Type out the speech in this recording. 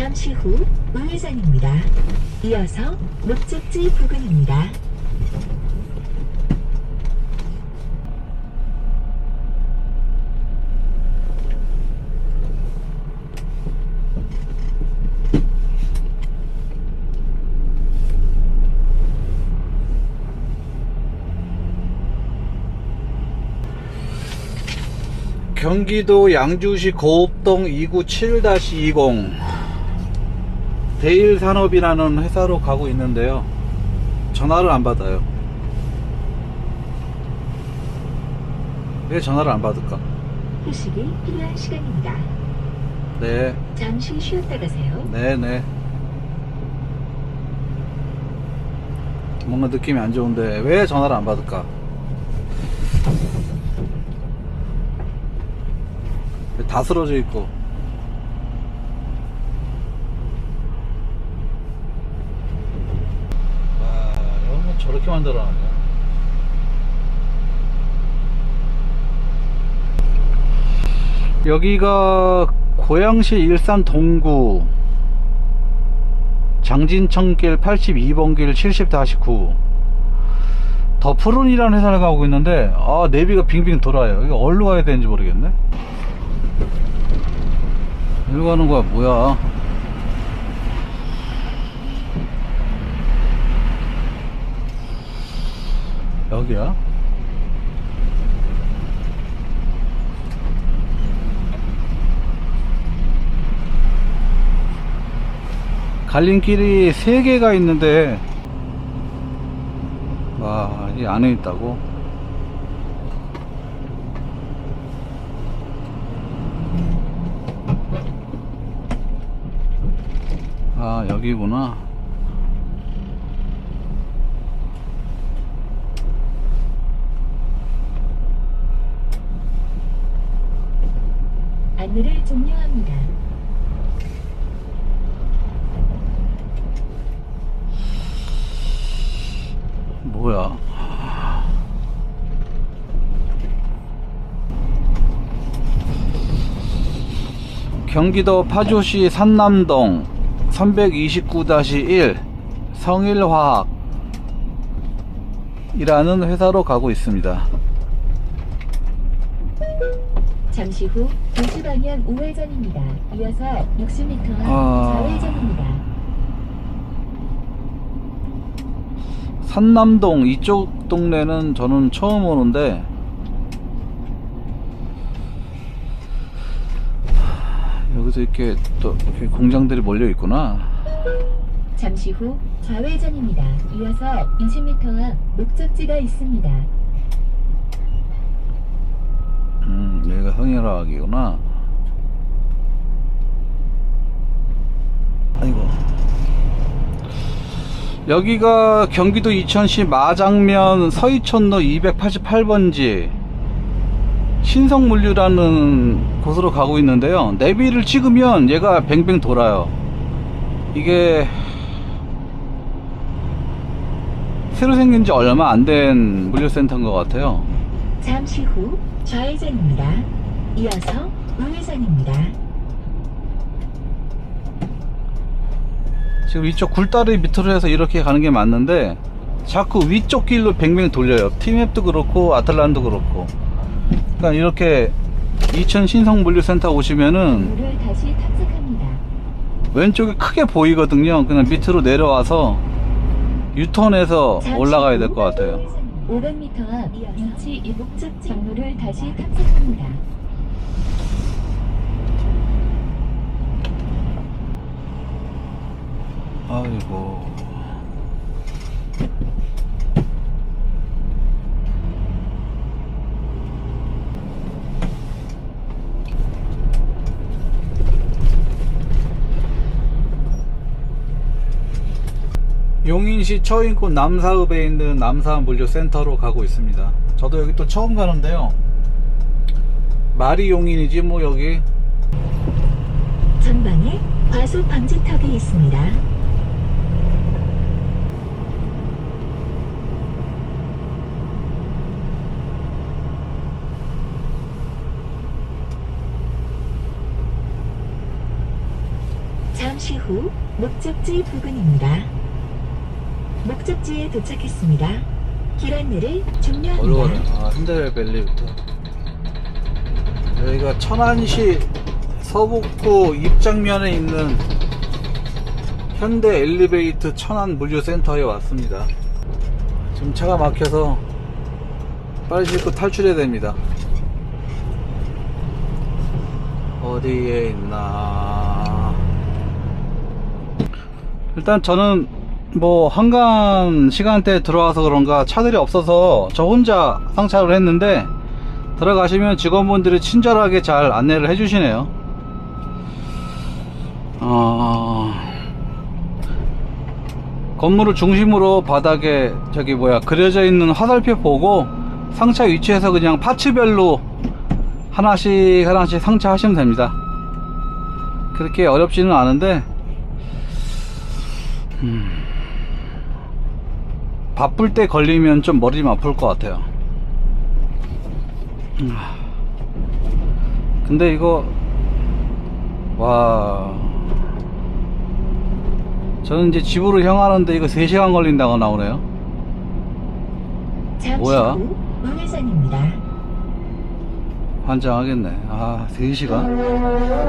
잠시 후 우회전입니다. 이어서 목적지 부근입니다. 경기도 양주시 고읍동 2 구7-20 대일산업이라는 회사로 가고 있는데요. 전화를 안 받아요. 왜 전화를 안 받을까? 휴식이 필요한 시간입니다. 네, 잠시 쉬었다 가세요. 네, 네. 뭔가 느낌이 안 좋은데 왜 전화를 안 받을까? 다 쓰러져 있고 와 이런 거 저렇게 만들어놨네. 여기가 고양시 일산 동구 장진천길 82번 길 70-9 더프론이라는 회사를 가고 있는데 아 내비가 빙빙 돌아요. 이거 어디로 가야 되는지 모르겠네. 일로 가는 거야 뭐야 여기야 갈림길이 세 개가 있는데 와, 이 안에 있다고? 아, 여기구나. 안내를 종료합니다. 뭐야? 경기도 파주시 산남동 329-1 성일화학 이라는 회사로 가고 있습니다. 잠시 후 도시 방향 우회전입니다. 이어서 60m 앞 아. 좌회전입니다. 산남동 이쪽 동네는 저는 처음 오는데 하, 여기서 이렇게 또 이렇게 공장들이 몰려 있구나. 잠시 후 좌회전입니다. 이어서 20m 앞 목적지가 있습니다. 음, 여기가 성일화학이구나. 아이고. 여기가 경기도 이천시 마장면 서이촌로 288번지 신성물류라는 곳으로 가고 있는데요. 내비를 찍으면 얘가 뱅뱅 돌아요. 이게 새로 생긴 지 얼마 안 된 물류센터인 것 같아요. 잠시 후 좌회전입니다. 이어서 우회전입니다. 지금 이쪽 굴다리 밑으로 해서 이렇게 가는 게 맞는데 자꾸 위쪽 길로 뱅뱅 돌려요 티맵도 그렇고 아틀란도 그렇고 그러니까 이렇게 이천 신성물류센터 오시면은. 왼쪽이 크게 보이거든요 그냥 밑으로 내려와서 유턴해서 올라가야 될후것 같아요 500m 앞 위치 이 목적지 경로를 다시 탐색합니다. 아이고 용인시 처인구 남사읍에 있는 남사물류센터로 가고 있습니다. 저도 여기 또 처음 가는데요. 말이 용인이지 뭐 여기 전방에 과속 방지턱이 있습니다. 잠시 잠시 후 목적지 부근입니다. 목적지에 도착했습니다. 길 안내를 종료합니다. 어려워요. 아, 현대밸리부터. 여기가 천안시 서북구 입장면에 있는 현대 엘리베이트 천안 물류센터에 왔습니다. 지금 차가 막혀서 빨리 싣고 탈출해야 됩니다. 어디에 있나. 일단 저는 뭐 한간 시간대에 들어와서 그런가 차들이 없어서 저 혼자 상차를 했는데 들어가시면 직원분들이 친절하게 잘 안내를 해주시네요. 어... 건물을 중심으로 바닥에 저기 뭐야 그려져 있는 화살표 보고 상차 위치에서 그냥 파츠별로 하나씩 하나씩 상차하시면 됩니다. 그렇게 어렵지는 않은데 바쁠 때 걸리면 좀 머리 좀 아플 것 같아요. 음. 근데 이거 와 저는 이제 집으로 향하는데 이거 3시간 걸린다고 나오네요. 뭐야? 우회전입니다. 환장하겠네. 아, 3시간?